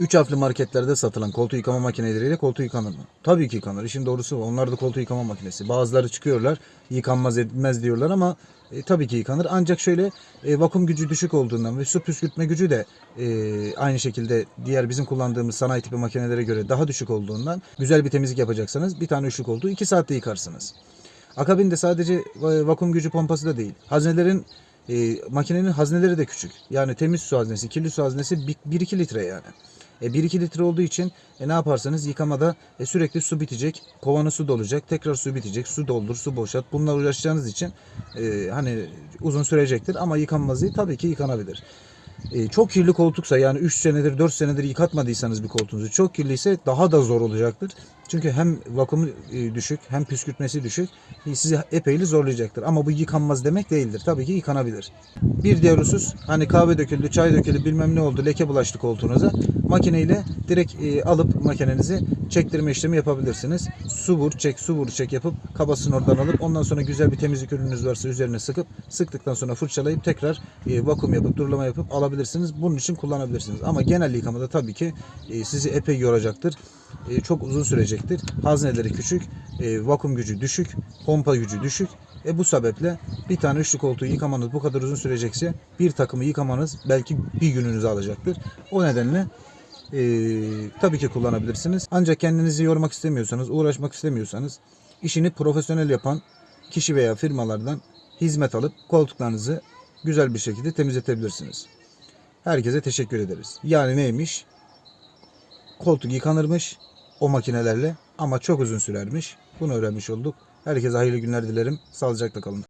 Üç harfli marketlerde satılan koltuğu yıkama makineleriyle koltuğu yıkanır mı? Tabii ki yıkanır. İşin doğrusu onlar da koltuğu yıkama makinesi. Bazıları çıkıyorlar yıkanmaz edilmez diyorlar ama e, tabii ki yıkanır. Ancak şöyle e, vakum gücü düşük olduğundan ve su püskürtme gücü de e, aynı şekilde diğer bizim kullandığımız sanayi tipi makinelere göre daha düşük olduğundan güzel bir temizlik yapacaksanız bir tane üçlük olduğu 2 saatte yıkarsınız. Akabinde sadece e, vakum gücü pompası da değil. Haznelerin e, makinenin hazneleri de küçük. Yani temiz su haznesi, kirli su haznesi 1-2 litre yani. E, 1-2 litre olduğu için e, ne yaparsanız yıkamada e, sürekli su bitecek. Kovanı su dolacak. Tekrar su bitecek. Su doldur, su boşalt. Bunlar uğraşacağınız için e, hani uzun sürecektir. Ama yıkanmazı tabii ki yıkanabilir. E, çok kirli koltuksa yani 3 senedir 4 senedir yıkatmadıysanız bir koltuğunuzu çok kirliyse daha da zor olacaktır. Çünkü hem vakumu e, düşük hem püskürtmesi düşük e, sizi epeyli zorlayacaktır. Ama bu yıkanmaz demek değildir. Tabii ki yıkanabilir. Bir diğer husus hani kahve döküldü, çay döküldü bilmem ne oldu leke bulaştı koltuğunuza. Makineyle direkt e, alıp makinenizi çektirme işlemi yapabilirsiniz. Su vur çek su vur çek yapıp kabasını oradan alıp ondan sonra güzel bir temizlik ürününüz varsa üzerine sıkıp sıktıktan sonra fırçalayıp tekrar e, vakum yapıp durulama yapıp alabilirsiniz. Bunun için kullanabilirsiniz. Ama genel yıkamada tabii ki e, sizi epey yoracaktır. E, çok uzun sürecektir. Hazneleri küçük, e, vakum gücü düşük, pompa gücü düşük. E bu sebeple bir tane üçlü koltuğu yıkamanız bu kadar uzun sürecekse bir takımı yıkamanız belki bir gününüzü alacaktır. O nedenle e, tabii ki kullanabilirsiniz. Ancak kendinizi yormak istemiyorsanız, uğraşmak istemiyorsanız işini profesyonel yapan kişi veya firmalardan hizmet alıp koltuklarınızı güzel bir şekilde temizletebilirsiniz. Herkese teşekkür ederiz. Yani neymiş? Koltuk yıkanırmış o makinelerle ama çok uzun sürermiş. Bunu öğrenmiş olduk. Herkese hayırlı günler dilerim. Sağlıcakla kalın.